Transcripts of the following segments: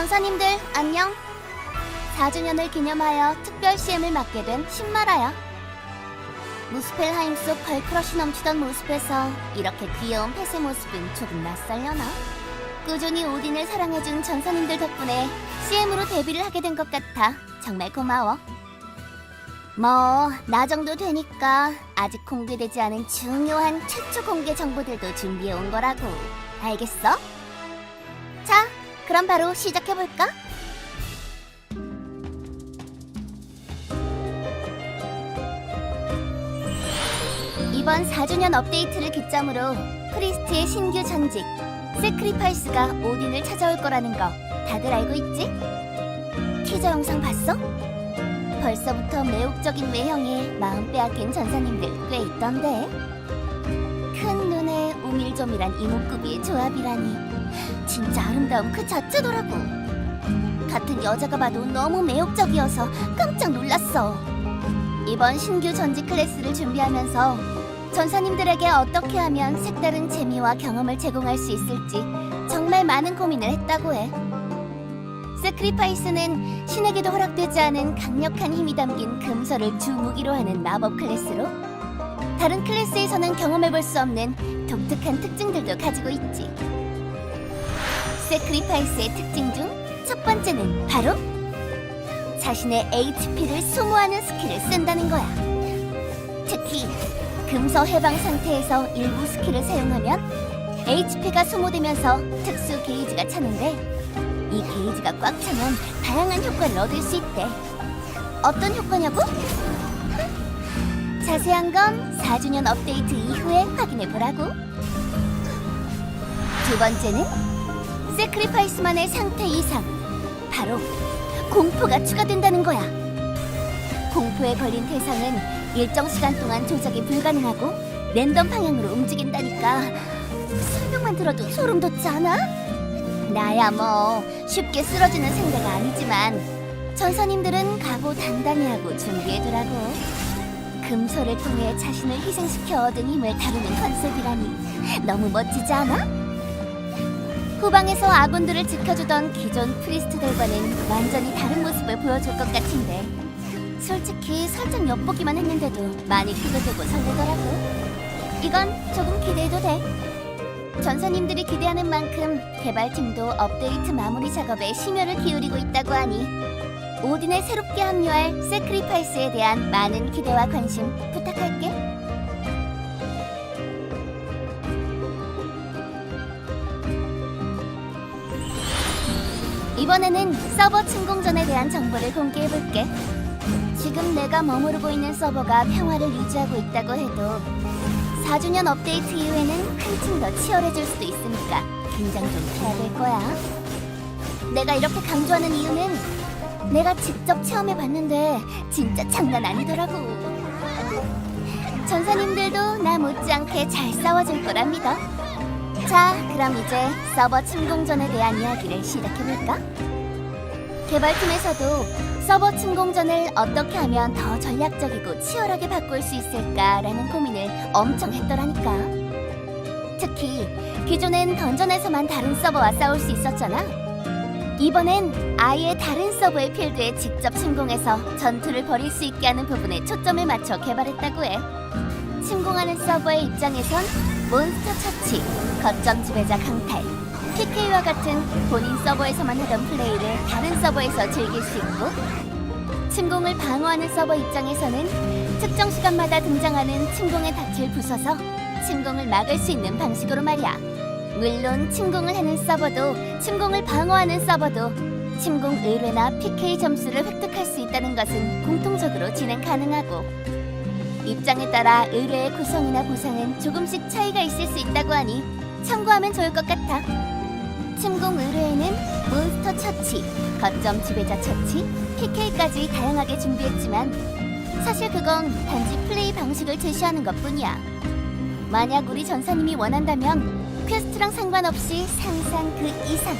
전사님들 안녕. 4주년을 기념하여 특별 CM을 맡게 된 신마라야. 무스펠하임 속 걸크러쉬 넘치던 모습에서 이렇게 귀여운 펫의 모습은 조금 낯설려나? 꾸준히 오딘을 사랑해준 전사님들 덕분에 CM으로 데뷔를 하게 된 것 같아 정말 고마워. 뭐, 나 정도 되니까 아직 공개되지 않은 중요한 최초 공개 정보들도 준비해 온 거라고. 알겠어? 자, 그럼 바로 시작해볼까? 이번 4주년 업데이트를 기점으로 프리스트의 신규 전직 세크리파이스가 오딘을 찾아올 거라는 거 다들 알고 있지? 티저 영상 봤어? 벌써부터 매혹적인 외형에 마음 빼앗긴 전사님들 꽤 있던데 큰 눈에 오밀조밀한 이목구비의 조합이라니 진짜 아름다움 그 자체더라고 같은 여자가 봐도 너무 매혹적이어서 깜짝 놀랐어 이번 신규 전직 클래스를 준비하면서 전사님들에게 어떻게 하면 색다른 재미와 경험을 제공할 수 있을지 정말 많은 고민을 했다고 해. 세크리파이스는 신에게도 허락되지 않은 강력한 힘이 담긴 금서를 주 무기로 하는 마법 클래스로 다른 클래스에서는 경험해볼 수 없는 독특한 특징들도 가지고 있지. 세크리파이스의 특징 중 첫 번째는 바로 자신의 HP를 소모하는 스킬을 쓴다는 거야. 특히 금서 해방 상태에서 일부 스킬을 사용하면 HP가 소모되면서 특수 게이지가 차는데 이 게이지가 꽉 차면 다양한 효과를 얻을 수 있대. 어떤 효과냐고? 자세한 건 4주년 업데이트 이후에 확인해 보라고. 두 번째는 세크리파이스만의 상태 이상, 바로 공포가 추가된다는 거야. 공포에 걸린 대상은 일정 시간 동안 조작이 불가능하고 랜덤 방향으로 움직인다니까 설명만 들어도 소름 돋지 않아? 나야 뭐 쉽게 쓰러지는 상대가 아니지만 전사님들은 각오 단단히 하고 준비해두라고 금소를 통해 자신을 희생시켜 얻은 힘을 다루는 컨셉이라니 너무 멋지지 않아? 후방에서 아군들을 지켜주던 기존 프리스트들과는 완전히 다른 모습을 보여줄 것 같은데 솔직히 살짝 엿보기만 했는데도 많이 기대되고 설레더라고. 이건 조금 기대해도 돼. 전사님들이 기대하는 만큼 개발팀도 업데이트 마무리 작업에 심혈을 기울이고 있다고 하니 오딘에 새롭게 합류할 세크리파이스에 대한 많은 기대와 관심 부탁할게. 이번에는 서버 침공전에 대한 정보를 공개해볼게. 지금 내가 머무르고 있는 서버가 평화를 유지하고 있다고 해도 4주년 업데이트 이후에는 한층 더 치열해질 수도 있으니까 긴장 좀 해야 될 거야. 내가 이렇게 강조하는 이유는 내가 직접 체험해 봤는데 진짜 장난 아니더라고. 전사님들도 나 못지않게 잘 싸워줄 믿어. 자, 그럼 이제 서버 침공전에 대한 이야기를 시작해볼까? 개발팀에서도 서버 침공전을 어떻게 하면 더 전략적이고 치열하게 바꿀 수 있을까라는 고민을 엄청 했더라니까. 특히 기존엔 던전에서만 다른 서버와 싸울 수 있었잖아. 이번엔 아예 다른 서버의 필드에 직접 침공해서 전투를 벌일 수 있게 하는 부분에 초점을 맞춰 개발했다고 해. 침공하는 서버의 입장에선 몬스터 처치, 거점 지배자 강탈, PK와 같은 본인 서버에서만 하던 플레이를 다른 서버에서 즐길 수 있고 침공을 방어하는 서버 입장에서는 특정 시간마다 등장하는 침공의 닻을 부숴서 침공을 막을 수 있는 방식으로 말이야. 물론 침공을 하는 서버도 침공을 방어하는 서버도 침공 의뢰나 PK 점수를 획득할 수 있다는 것은 공통적으로 진행 가능하고 입장에 따라 의뢰의 구성이나 보상은 조금씩 차이가 있을 수 있다고 하니 참고하면 좋을 것 같아. 침공 의뢰에는 몬스터 처치, 거점 지배자 처치, PK까지 다양하게 준비했지만 사실 그건 단지 플레이 방식을 제시하는 것뿐이야. 만약 우리 전사님이 원한다면 퀘스트랑 상관없이 상상 그 이상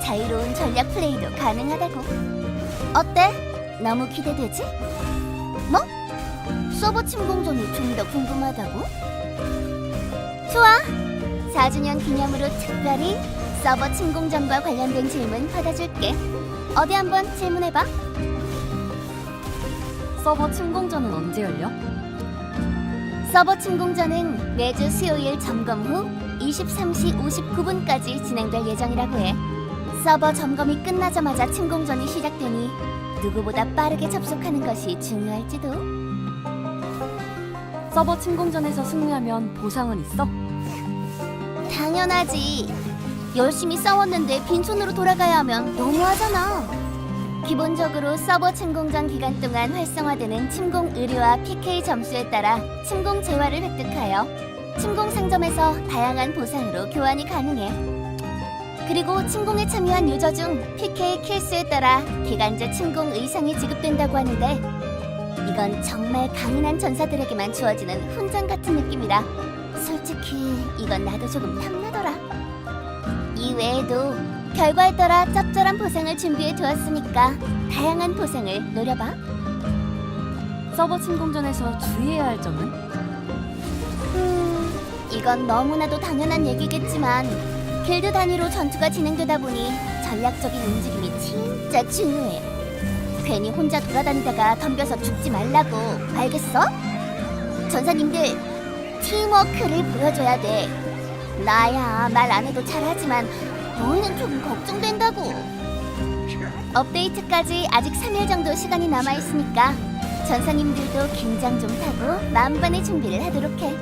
자유로운 전략 플레이도 가능하다고. 어때? 너무 기대되지? 뭐? 서버 침공전이 좀 더 궁금하다고? 좋아. 4주년 기념으로 특별히 서버 침공전과 관련된 질문 받아줄게. 어디 한번 질문해봐. 서버 침공전은 언제 열려? 서버 침공전은 매주 수요일 점검 후 23시 59분까지 진행될 예정이라고 해. 서버 점검이 끝나자마자 침공전이 시작되니 누구보다 빠르게 접속하는 것이 중요할지도. 서버 침공전에서 승리하면 보상은 있어? 당연하지. 열심히 싸웠는데 빈손으로 돌아가야 하면 너무하잖아. 기본적으로 서버 침공전 기간 동안 활성화되는 침공 의뢰와 PK 점수에 따라 침공 재화를 획득하여 침공 상점에서 다양한 보상으로 교환이 가능해. 그리고 침공에 참여한 유저 중 PK 킬수에 따라 기간제 침공 의상이 지급된다고 하는데 이건 정말 강인한 전사들에게만 주어지는 훈장 같은 느낌이라 솔직히 이건 나도 조금 탐나더라. 이 외에도 결과에 따라 짭짤한 보상을 준비해 두었으니까 다양한 보상을 노려봐. 서버 침공전에서 주의해야 할 점은? 음, 이건 너무나도 당연한 얘기겠지만 길드 단위로 전투가 진행되다 보니 전략적인 움직임이 진짜 중요해. 괜히 혼자 돌아다니다가 덤벼서 죽지 말라고 알겠어? 전사님들 팀워크를 보여줘야 돼. 나야 말 안 해도 잘하지만 너희는 조금 걱정된다고. 업데이트까지 아직 3일 정도 시간이 남아 있으니까 전사님들도 긴장 좀 타고 만반의 준비를 하도록 해.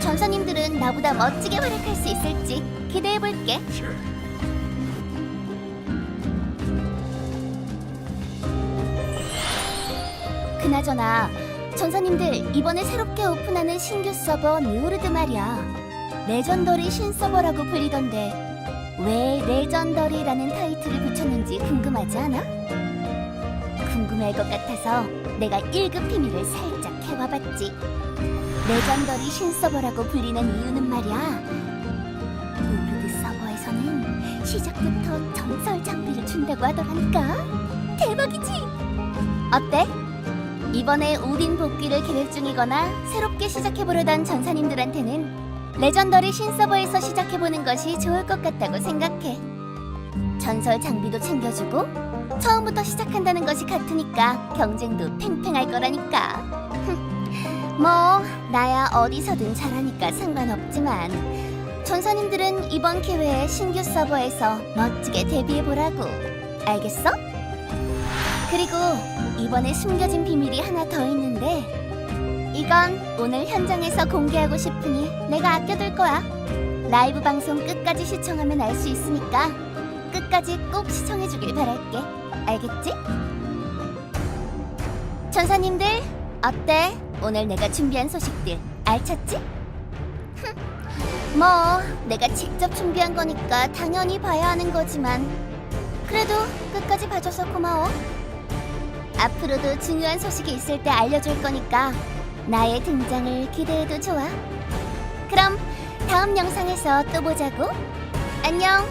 전사님들은 나보다 멋지게 활약할 수 있을지 기대해 볼게. 그나저나 전사님들 이번에 새롭게 오픈하는 신규 서버 뉴르드 말이야. 레전더리 신서버라고 불리던데 왜 레전더리라는 타이틀을 붙였는지 궁금하지 않아? 궁금할 것 같아서 내가 1급 비밀을 살짝 해와봤지. 레전더리 신서버라고 불리는 이유는 말이야. 뉴르드 서버에서는 시작부터 전설 장비를 준다고 하더라니까. 대박이지? 어때? 이번에 오딘 복귀를 계획 중이거나 새롭게 시작해보려던 전사님들한테는 레전더리 신서버에서 시작해보는 것이 좋을 것 같다고 생각해. 전설 장비도 챙겨주고 처음부터 시작한다는 것이 같으니까 경쟁도 팽팽할 거라니까. 뭐 나야 어디서든 잘하니까 상관없지만 전사님들은 이번 기회에 신규 서버에서 멋지게 데뷔해보라고. 알겠어? 그리고 이번에 숨겨진 비밀이 하나 더 있는데 이건 오늘 현장에서 공개하고 싶으니 내가 아껴둘 거야. 라이브 방송 끝까지 시청하면 알 수 있으니까 끝까지 꼭 시청해주길 바랄게. 알겠지? 전사님들 어때? 오늘 내가 준비한 소식들 알찼지? 흠, 뭐 내가 직접 준비한 거니까 당연히 봐야 하는 거지만 그래도 끝까지 봐줘서 고마워. 앞으로도 중요한 소식이 있을 때 알려줄 거니까 나의 등장을 기대해도 좋아. 그럼 다음 영상에서 또 보자고. 안녕.